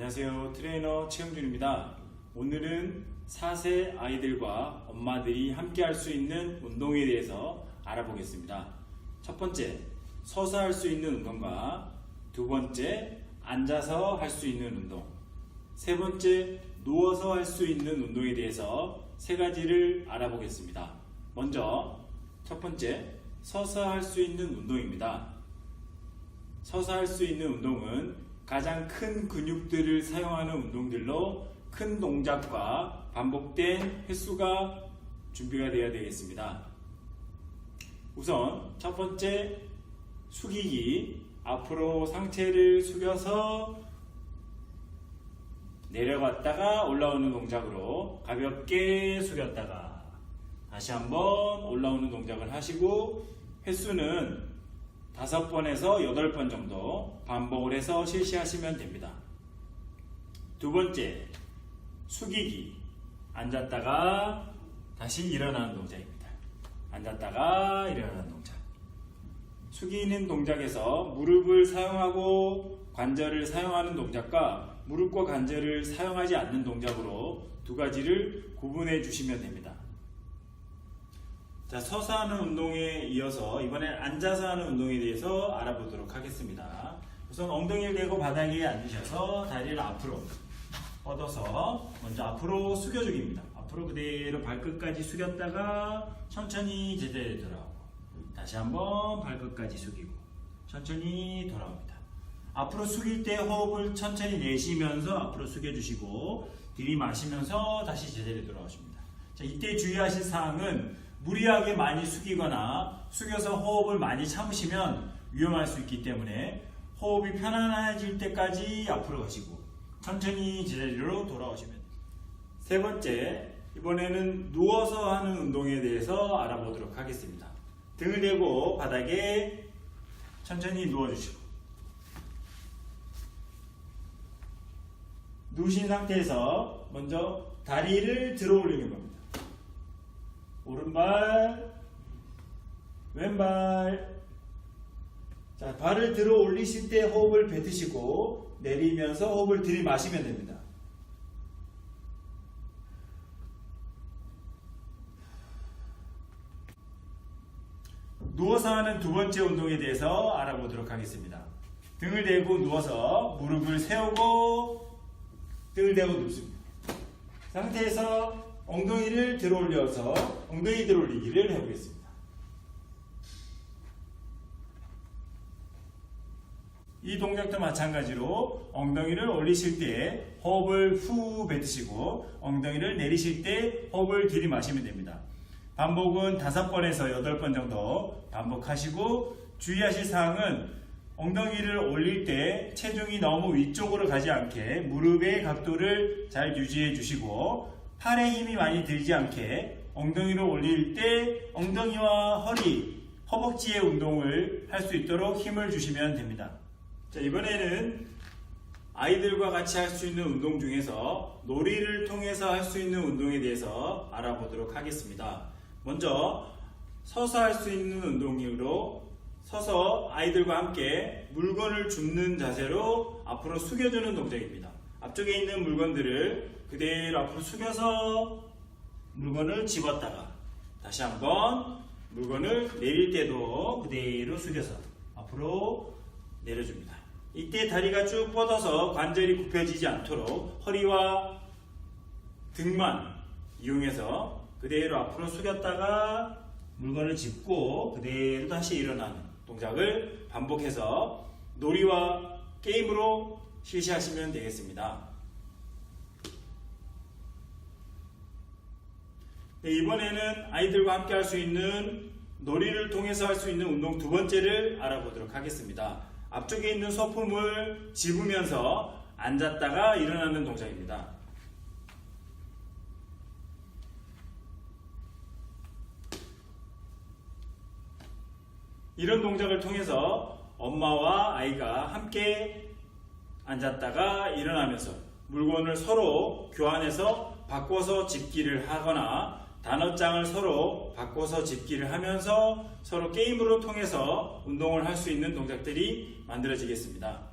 안녕하세요. 트레이너 최영준입니다. 오늘은 4세 아이들과 엄마들이 함께 할 수 있는 운동에 대해서 알아보겠습니다. 첫 번째, 서서 할 수 있는 운동과 두 번째, 앉아서 할 수 있는 운동. 세 번째, 누워서 할 수 있는 운동에 대해서 세 가지를 알아보겠습니다. 먼저, 첫 번째, 서서 할 수 있는 운동입니다. 서서 할 수 있는 운동은 가장 큰 근육들을 사용하는 운동들로 큰 동작과 반복된 횟수가 준비가 되어야 되겠습니다. 우선 첫 번째 숙이기 앞으로 상체를 숙여서 내려갔다가 올라오는 동작으로 가볍게 숙였다가 다시 한번 올라오는 동작을 하시고 횟수는 다섯 번에서 여덟 번 정도 반복을 해서 실시하시면 됩니다. 두 번째, 숙이기. 앉았다가 다시 일어나는 동작입니다. 앉았다가 일어나는 동작. 숙이는 동작에서 무릎을 사용하고 관절을 사용하는 동작과 무릎과 관절을 사용하지 않는 동작으로 두 가지를 구분해 주시면 됩니다. 자, 서서 하는 운동에 이어서 이번엔 앉아서 하는 운동에 대해서 알아보도록 하겠습니다. 우선 엉덩이를 대고 바닥에 앉으셔서 다리를 앞으로 뻗어서 먼저 앞으로 숙여주기입니다. 앞으로 그대로 발끝까지 숙였다가 천천히 제자리에 돌아오고 다시 한번 발끝까지 숙이고 천천히 돌아옵니다. 앞으로 숙일 때 호흡을 천천히 내쉬면서 앞으로 숙여주시고 들이마시면서 다시 제자리에 돌아오십니다. 자, 이때 주의하실 사항은 무리하게 많이 숙이거나 숙여서 호흡을 많이 참으시면 위험할 수 있기 때문에 호흡이 편안해질 때까지 앞으로 가시고 천천히 제자리로 돌아오시면 됩니다. 세 번째, 이번에는 누워서 하는 운동에 대해서 알아보도록 하겠습니다. 등을 대고 바닥에 천천히 누워주시고 누우신 상태에서 먼저 다리를 들어 올리는 겁니다. 오른발, 왼발. 자, 발을 들어 올리실 때 호흡을 뱉으시고 내리면서 호흡을 들이마시면 됩니다. 누워서 하는 두 번째 운동에 대해서 알아보도록 하겠습니다. 등을 대고 누워서 무릎을 세우고 등을 대고 눕습니다. 상태에서 엉덩이를 들어 올려서 엉덩이 들어 올리기를 해보겠습니다. 이 동작도 마찬가지로 엉덩이를 올리실 때 호흡을 후 뱉으시고 엉덩이를 내리실 때 호흡을 들이마시면 됩니다. 반복은 다섯 번에서 여덟 번 정도 반복하시고 주의하실 사항은 엉덩이를 올릴 때 체중이 너무 위쪽으로 가지 않게 무릎의 각도를 잘 유지해 주시고 팔에 힘이 많이 들지 않게 엉덩이를 올릴 때 엉덩이와 허리, 허벅지의 운동을 할 수 있도록 힘을 주시면 됩니다. 자, 이번에는 아이들과 같이 할 수 있는 운동 중에서 놀이를 통해서 할 수 있는 운동에 대해서 알아보도록 하겠습니다. 먼저 서서 할 수 있는 운동으로 서서 아이들과 함께 물건을 줍는 자세로 앞으로 숙여주는 동작입니다. 앞쪽에 있는 물건들을 그대로 앞으로 숙여서 물건을 집었다가 다시 한번 물건을 내릴 때도 그대로 숙여서 앞으로 내려줍니다. 이때 다리가 쭉 뻗어서 관절이 굽혀지지 않도록 허리와 등만 이용해서 그대로 앞으로 숙였다가 물건을 짚고 그대로 다시 일어나는 동작을 반복해서 놀이와 게임으로 실시하시면 되겠습니다. 네, 이번에는 아이들과 함께 할 수 있는 놀이를 통해서 할 수 있는 운동 두 번째를 알아보도록 하겠습니다. 앞쪽에 있는 소품을 집으면서 앉았다가 일어나는 동작입니다. 이런 동작을 통해서 엄마와 아이가 함께 앉았다가 일어나면서 물건을 서로 교환해서 바꿔서 집기를 하거나 단어장을 서로 바꿔서 집기를 하면서 서로 게임으로 통해서 운동을 할 수 있는 동작들이 만들어지겠습니다.